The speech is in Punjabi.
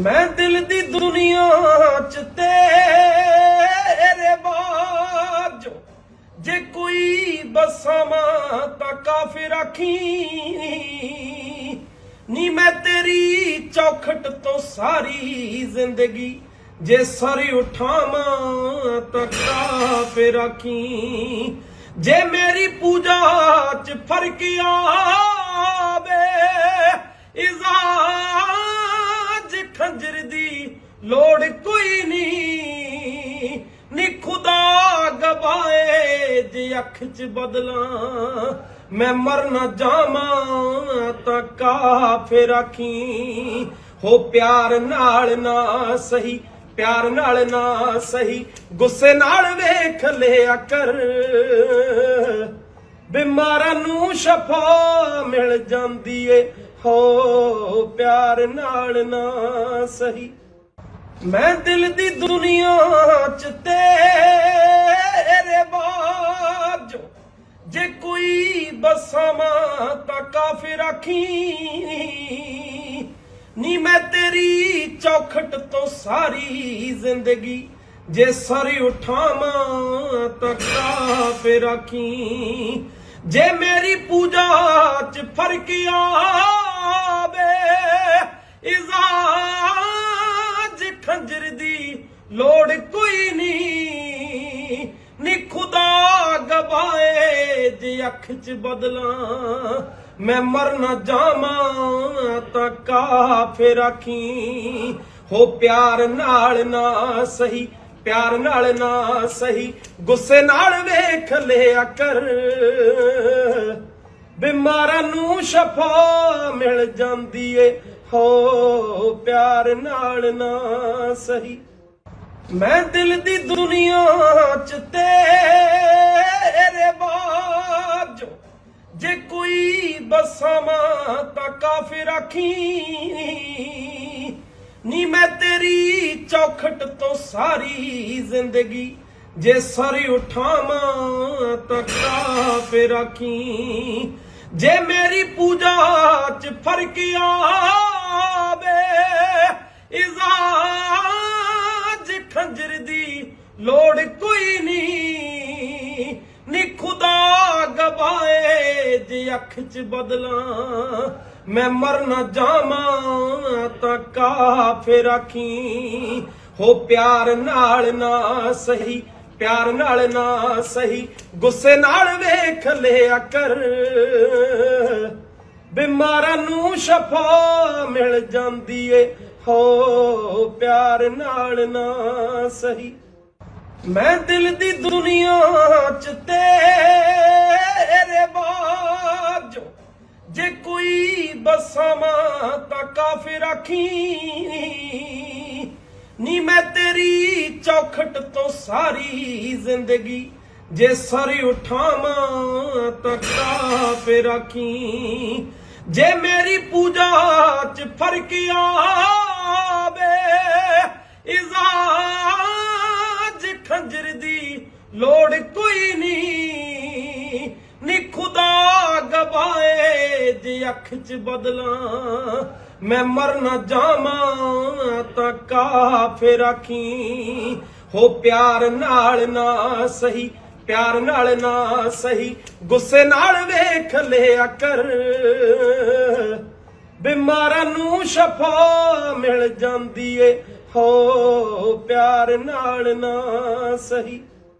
ਮੈਂ ਦਿਲ ਦੀ ਦੁਨੀਆ ਚ ਤੇਰੇ ਬਾਝੋ ਜੇ ਕੋਈ ਬਸਾਵਾਂ ਤਾਂ ਕਾਫਿਰ ਆਖੀ, ਨੀ ਮੈਂ ਤੇਰੀ ਚੌਖਟ ਤੋਂ ਸਾਰੀ ਜ਼ਿੰਦਗੀ, ਜੇ ਸਾਰੇ ਉਠਾਵਾਂ ਤਾਂ ਕਾਫਿਰ ਆਖੀ। ਜੇ ਮੇਰੀ ਪੂਜਾ ਚ ਫ਼ਰਕ ਆਵੇ ਇਜ਼ਾਜ ਖੰਜਰ ਦੀ ਲੋੜ ਕੋਈ ਨਹੀਂ। ਨੀ ਖੁਦਾ ਗਵਾਏ ਜੇ ਅੱਖ ਚ ਬਦਲਾਂ, ਮੈਂ ਮਰ ਨਾ ਜਾਵਾਂ ਤਾਂ ਕਾਫਿਰ ਆਖੀ। ਹੋ ਪਿਆਰ ਨਾਲ ਨਾ ਸਹੀ, ਪਿਆਰ ਨਾਲ ਨਾ ਸਹੀ, ਗੁੱਸੇ ਨਾਲ ਵੇਖ ਲਿਆ ਕਰ। ਬਿਮਾਰਾਂ ਨੂੰ ਸ਼ਫਾ ਮਿਲ ਜਾਂਦੀ ਏ। ਹੋ ਪਿਆਰ ਨਾਲ ਨਾ ਸਹੀ। ਮੈਂ ਦਿਲ ਦੀ ਦੁਨੀਆ ਚ ਤੇਰੇ ਬਾਝੋ ਜੇ ਕੋਈ ਬਸਾਵਾਂ ਤਾਂ ਕਾਫਿਰ ਆਖੀ ਨੀ ਮੈਂ ਤੇਰੀ ਚੌਖਟ ਤੋਂ ਸਾਰੀ ਜ਼ਿੰਦਗੀ। ਜੇ ਸਾਰੀ ਉਠਾਵਾਂ ਤਾਂ ਕਾਫਿਰ ਆਖੀ ਜੇ ਮੇਰੀ ਪੂਜਾ ਚ ਫ਼ਰਕ ਆਵੇ, ਇਜ਼ਾਜ ਖੰਜਰ ਦੀ ਲੋੜ ਕੋਈ ਨਹੀਂ। ਨੀ ਖੁਦਾ ਗਵਾਏ ਜੇ ਅੱਖ ਚ ਬਦਲਾਂ, ਮੈਂ ਮਰ ਨਾ ਜਾਵਾਂ ਤਾਂ ਕਾਫਿਰ ਆਖੀ, ਹੋ ਪਿਆਰ ਨਾਲ ਨਾ ਸਹੀ ਪਿਆਰ ਨਾਲ ਨਾ ਸਹੀ, ਗੁੱਸੇ ਨਾਲ ਵੇਖ ਲਿਆ ਕਰ। ਬਿਮਾਰਾਂ ਨੂੰ ਸ਼ਫਾ ਮਿਲ ਜਾਂਦੀ ਏ। ਹੋ, ਪਿਆਰ ਨਾਲ ਨਾ ਸਹੀ। ਮੈਂ ਦਿਲ ਦੀ ਦੁਨੀਆ ਚ ਤੇਰੇ ਬਾਝੋ ਜੇ ਕੋਈ ਬਸਾਵਾਂ ਤਾਂ ਕਾਫ਼ੀ ਆਖੀ ਨੀ ਮੈਂ ਤੇਰੀ ਚੌਖਟ ਤੋਂ ਸਾਰੀ ਜ਼ਿੰਦਗੀ ਜੇ ਸਾਰੀ ਉਠਾਵਾਂ ਤਾਂ ਕਾਫਿਰ ਆਖੀ ਜੇ ਮੇਰੀ ਪੂਜਾ ਚ ਫ਼ਰਕ ਆਵੇ, ਇਜ਼ਾਜ ਖੰਜਰ ਦੀ ਲੋੜ ਕੋਈ ਨਹੀਂ ਅੱਖ ਚ ਬਦਲਾਂ, ਮੈਂ ਮਰ ਨਾ ਜਾਵਾਂ ਤਾਂ ਕਾਫਿਰ ਆਖੀ। ਹੋ ਪਿਆਰ ਨਾਲ ਨਾ ਸਹੀ, ਪਿਆਰ ਨਾਲ ਨਾ ਸਹੀ, ਗੁੱਸੇ ਨਾਲ ਵੇਖ ਲਿਆ ਕਰ। ਬਿਮਾਰਾਂ ਨੂੰ ਸ਼ਫਾ ਮਿਲ ਜਾਂਦੀ ਏ, ਹੋ ਪਿਆਰ ਨਾਲ ਨਾ ਸਹੀ। ਮੈਂ ਦਿਲ ਦੀ ਦੁਨੀਆ ਚ ਤੇਰੇ ਬਾਝੋ ਜੇ ਕੋਈ ਬਸਾਵਾਂ ਤਾਂ ਕਾਫਿਰ ਆਖੀ, ਨੀ ਮੈਂ ਤੇਰੀ ਚੌਖਟ ਤੋਂ ਸਾਰੀ ਜ਼ਿੰਦਗੀ, ਜੇ ਸਾਰੀ ਉਠਾਵਾਂ ਤਾਂ ਕਾਫਿਰ ਆਖੀ। ਜੇ ਮੇਰੀ ਪੂਜਾ ਚ ਫ਼ਰਕ ਆਵੇ, ਇਜ਼ਾਜ ਖੰਜਰ ਦੀ ਲੋੜ ਕੋਈ ਨਹੀਂ ਅੱਖ ਚ ਬਦਲਾਂ, ਮੈਂ ਮਰ ਨਾ ਜਾਵਾਂ ਤਾਂ ਕਾਫਿਰ ਆਖੀ ਹੋ ਪਿਆਰ ਨਾਲ ਨਾ ਸਹੀ, ਪਿਆਰ ਨਾਲ ਨਾ ਸਹੀ, ਗੁੱਸੇ ਨਾਲ ਵੇਖ ਲਿਆ ਕਰ। ਬਿਮਾਰਾਂ ਨੂੰ ਸ਼ਫਾ ਮਿਲ ਜਾਂਦੀ ਏ, ਹੋ ਪਿਆਰ ਨਾਲ ਨਾ ਸਹੀ।